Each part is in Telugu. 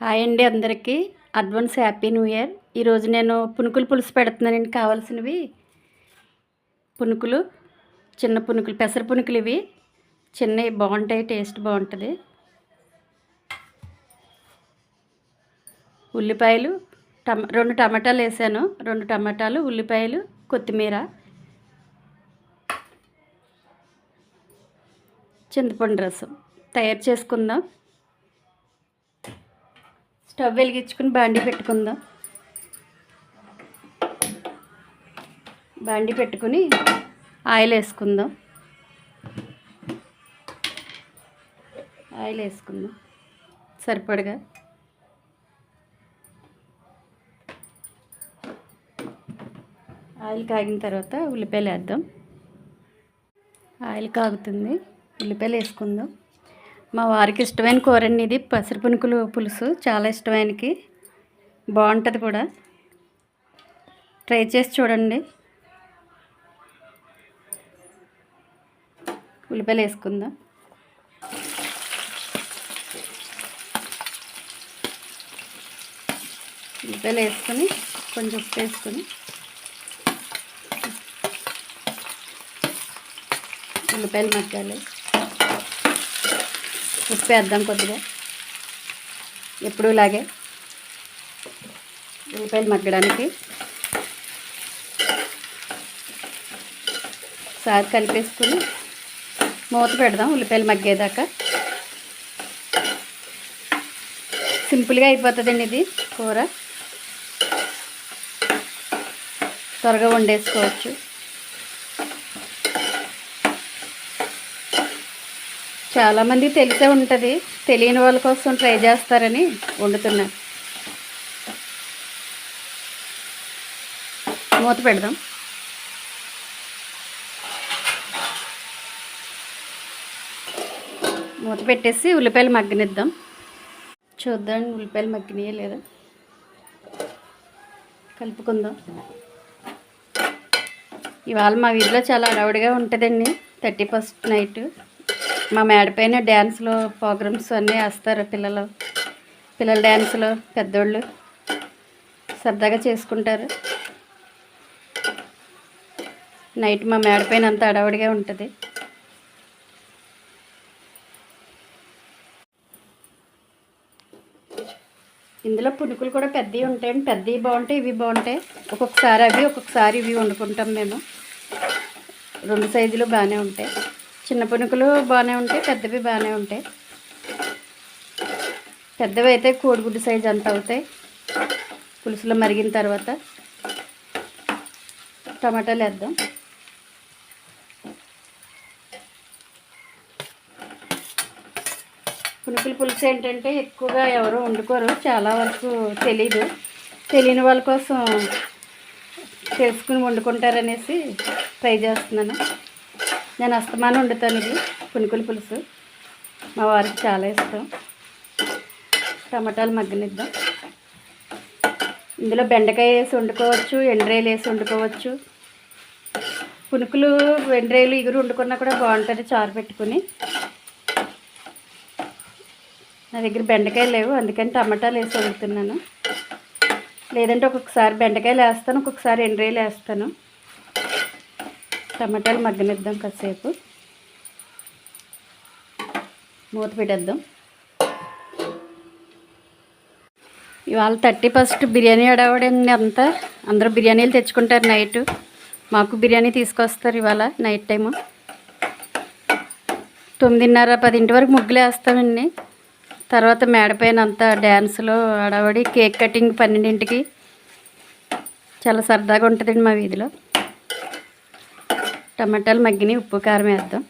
హాయ్ అండి అందరికీ. అడ్వాన్స్ హ్యాపీ న్యూ ఇయర్ ఈరోజు నేను పునుకులు పులుసు పెడుతున్నానండి కావాల్సినవి. పునుకులు చిన్న పునుకులు పెసర పునుకులు ఇవి. చిన్నవి బాగుంటాయి టేస్ట్ బాగుంటుంది. ఉల్లిపాయలు టమ రెండు టమాటాలు వేసాను. రెండు టమాటాలు ఉల్లిపాయలు కొత్తిమీర. చింతపండు రసం. తయారు చేసుకుందాం. స్టవ్ వెలిగించుకుని బాండి పెట్టుకుందాం. బాండి పెట్టుకుని ఆయిల్ వేసుకుందాం. ఆయిల్ వేసుకుందాం. సరిపడగా. ఆయిల్ కాగిన తర్వాత ఉల్లిపాయలు వేద్దాం. ఆయిల్ కాగుతుంది. ఉల్లిపాయలు వేసుకుందాం. మా వారికి ఇష్టమైన కూర అండి ఇది పసరు పునుకులు పులుసు. చాలా ఇష్టమైనకి. బాగుంటుంది కూడా. ట్రై చేసి చూడండి. ఉల్లిపాయలు వేసుకుందాం. ఉల్లిపాయలు వేసుకొని కొంచెం ఉప్పు వేసుకొని ఉల్లిపాయలు మగ్గాలి. ఉప్పు వేద్దాం కొద్దిగా. ఎప్పుడు ఇలాగే ఉల్లిపాయలు మగ్గడానికి. సారి కలిపేసుకుని మూత పెడదాం ఉల్లిపాయలు మగ్గేదాకా. సింపుల్గా అయిపోతుందండి ఇది కూర. త్వరగా వండేసుకోవచ్చు. చాలామంది తెలిసే ఉంటుంది. తెలియని వాళ్ళ కోసం ట్రై చేస్తారని వండుతున్నాను మూత పెడదాం. మూత పెట్టేసి ఉల్లిపాయలు మగ్గనిద్దాం. చూద్దాం ఉల్లిపాయలు మగ్గినాయా లేదా? కలుపుకుందాం. ఇవాళ మా వీధిలో చాలా అడవుడిగా ఉంటుందండి. Thirty first night. మా మేడ పైన డ్యాన్స్లో ప్రోగ్రామ్స్ అన్నీ వేస్తారు పిల్లలు. పిల్లల డ్యాన్స్లో పెద్దోళ్ళు సరదాగా చేసుకుంటారు. నైట్ మా మేడ పైన అంత అడవడిగా ఉంటుంది. ఇందులో పునుకులు కూడా పెద్దవి ఉంటాయండి పెద్దవి బాగుంటాయి ఇవి బాగుంటాయి. ఒక్కొక్కసారి అవి ఒక్కొక్కసారి ఇవి వండుకుంటాం మేము. రెండు సైజులు బాగానే ఉంటాయి. చిన్న పునుకులు బాగానే ఉంటాయి పెద్దవి బాగానే ఉంటాయి. పెద్దవి అయితే కోడిగుడ్డు సైజు అంత అవుతాయి. పులుసులో మరిగిన తర్వాత టమాటాలు వేద్దాం. పునుకుల పులుసు ఏంటంటే ఎక్కువగా ఎవరు వండుకోరు చాలా వరకు తెలీదు. తెలియని వాళ్ళ కోసం తెలుసుకుని వండుకుంటారనేసి ట్రై చేస్తున్నాను. నేను అస్తమానం వండుతాను ఇది. పునుకుల పులుసు. మా వారికి చాలా ఇష్టం. టమాటాలు మగ్గనిద్దాం. ఇందులో బెండకాయ వేసి వండుకోవచ్చు ఎండ్రాయిలు వేసి వండుకోవచ్చు. పునుకులు ఎండ్రాయిలు ఇగురు వండుకున్నా కూడా బాగుంటుంది చారు పెట్టుకుని. నా దగ్గర బెండకాయలు లేవు అందుకని టమాటాలు వేసి వండుతున్నాను. లేదంటే ఒక్కొక్కసారి బెండకాయలు వేస్తాను ఒక్కొక్కసారి ఎండ్రాయిలు వేస్తాను. టమాటాలు మగ్గనిద్దాం కాసేపు. మూత పెట్టేద్దాం. ఇవాళ థర్టీ ఫస్ట్ బిర్యానీ అడవడండి అంతా. అందరూ బిర్యానీలు తెచ్చుకుంటారు నైట్. మాకు బిర్యానీ తీసుకొస్తారు ఇవాళ నైట్ టైము. తొమ్మిదిన్నర పదింటి వరకు ముగ్గులు వేస్తామండి తర్వాత మేడపైన అంతా డ్యాన్సులో అడవడి కేక్ కటింగ్ పన్నెండింటికి. చాలా సరదాగా ఉంటుందండి మా వీధిలో. టమాటాలు మగ్గిని ఉప్పు కారం వేద్దాం.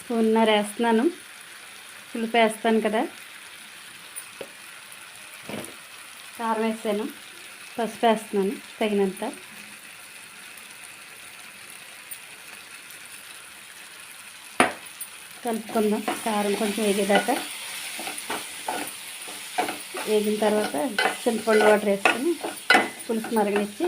స్పూన్నర వేస్తున్నాను. పులుపు వేస్తాను కదా. కారం వేసాను. పసుపు వేస్తున్నాను. తగినంత. కలుపుకుందాం. కారం కొంచెం వేగేదాకా. వేగిన తర్వాత చింతపండు వాటర్ వేసుకొని పులుసు మరగనిచ్చి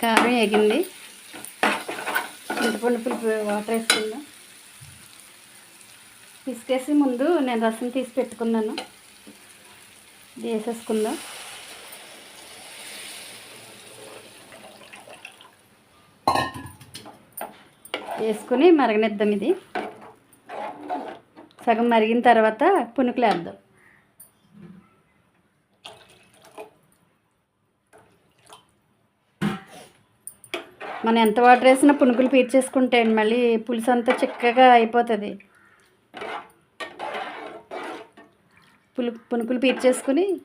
కారం ఎగింది చింతపండు పులుపు వాటర్ వేసుకుందాం. పిసికేసి ముందు నేను రసం తీసి పెట్టుకున్నాను. వేసేసుకుందాం. వేసుకుని మరగనిద్దాం ఇది. సగం మరిగిన తర్వాత పునుకులు వేద్దాం మనం ఎంత వాటర్ వేసినా పునుకులు పీల్చేసుకుంటే మళ్ళీ పులుసు అంతా చిక్కగా అయిపోతుంది. పులు పునుకులు పీర్చేసుకుని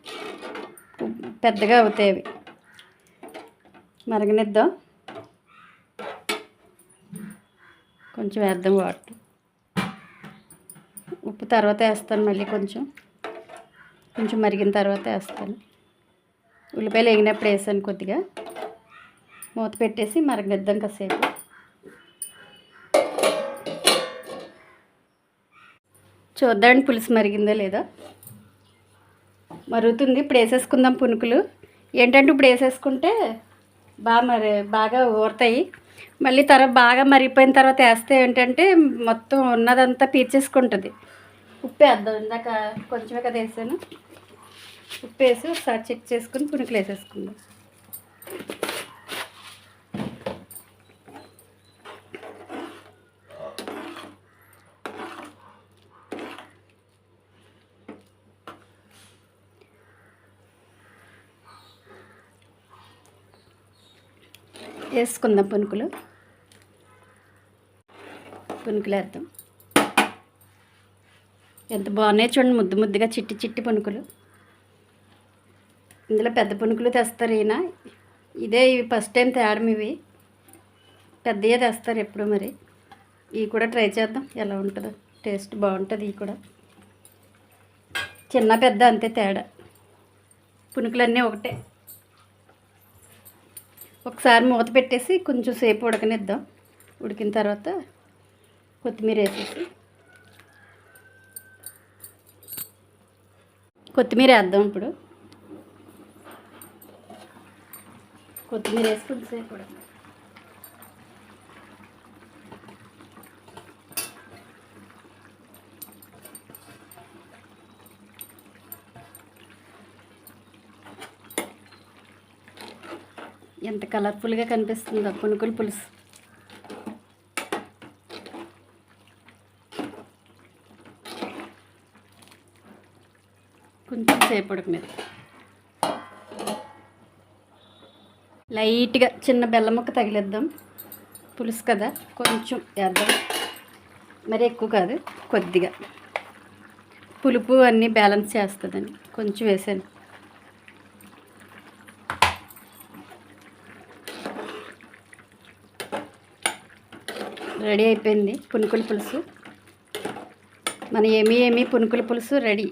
పెద్దగా అవుతాయి అవి. మరగనిద్దాం. కొంచెం వేద్దాం వాటర్. ఉప్పు తర్వాత వేస్తాను మళ్ళీ కొంచెం. కొంచెం మరిగిన తర్వాత వేస్తాను. ఉల్లిపాయలు వేగినప్పుడు వేసాను కొద్దిగా. మూత పెట్టేసి మరగనిద్దాం కాసేపు. చూద్దామండి పులుసు మరిగిందా లేదా? మరుగుతుంది. ఇప్పుడు వేసేసుకుందాం పునుకులు. ఏంటంటే ఇప్పుడు వేసేసుకుంటే బాగా మరి బాగా ఊరుతాయి. మళ్ళీ తర్వాత బాగా మరిగిపోయిన తర్వాత వేస్తే ఏంటంటే మొత్తం ఉన్నదంతా పీర్చేసుకుంటుంది. ఉప్పు వేద్దాం ఇందాక కొంచెమే కదా వేసాను. ఉప్పు వేసి ఒకసారి చెక్ చేసుకుని పునుకులు వేసేసుకుందాం. వేసుకుందాం పునుకులు. పునుకులు వేద్దాం. ఎంత బాగున్నాయి చూడండి ముద్దు ముద్దుగా చిట్టి చిట్టి పునుకులు. ఇందులో పెద్ద పునుకులు తెస్తారు ఈయన. ఇదే ఇవి ఫస్ట్ టైం తేడం ఇవి. పెద్దయే తెస్తారు ఎప్పుడు మరి. ఇవి కూడా ట్రై చేద్దాం ఎలా ఉంటుందో. టేస్ట్ బాగుంటుంది ఇవి కూడా. చిన్న పెద్ద అంతే తేడా. పునుకులన్నీ ఒకటే. ఒకసారి మూత పెట్టేసి కొంచెం సేపు ఉడకనిద్దాం. ఉడికిన తర్వాత కొత్తిమీర వేసేసి కొత్తిమీర వేద్దాం ఇప్పుడు. కొత్తిమీర వేసి కొంచెంసేపు ఉడక ఎంత కలర్ఫుల్గా కనిపిస్తుందో పునుకులు పులుసు. కొంచెం సేపు మీద లైట్గా చిన్న బెల్లం ముక్క తగిలిద్దాం. పులుసు కదా కొంచెం వేద్దాం. మరి ఎక్కువ కాదు కొద్దిగా. పులుపు అన్నీ బ్యాలెన్స్ చేస్తుందని కొంచెం వేసాను రెడీ అయిపోయింది. పునుకుల పులుసు. మన ఏమి ఏమి పునుకుల పులుసు రెడీ.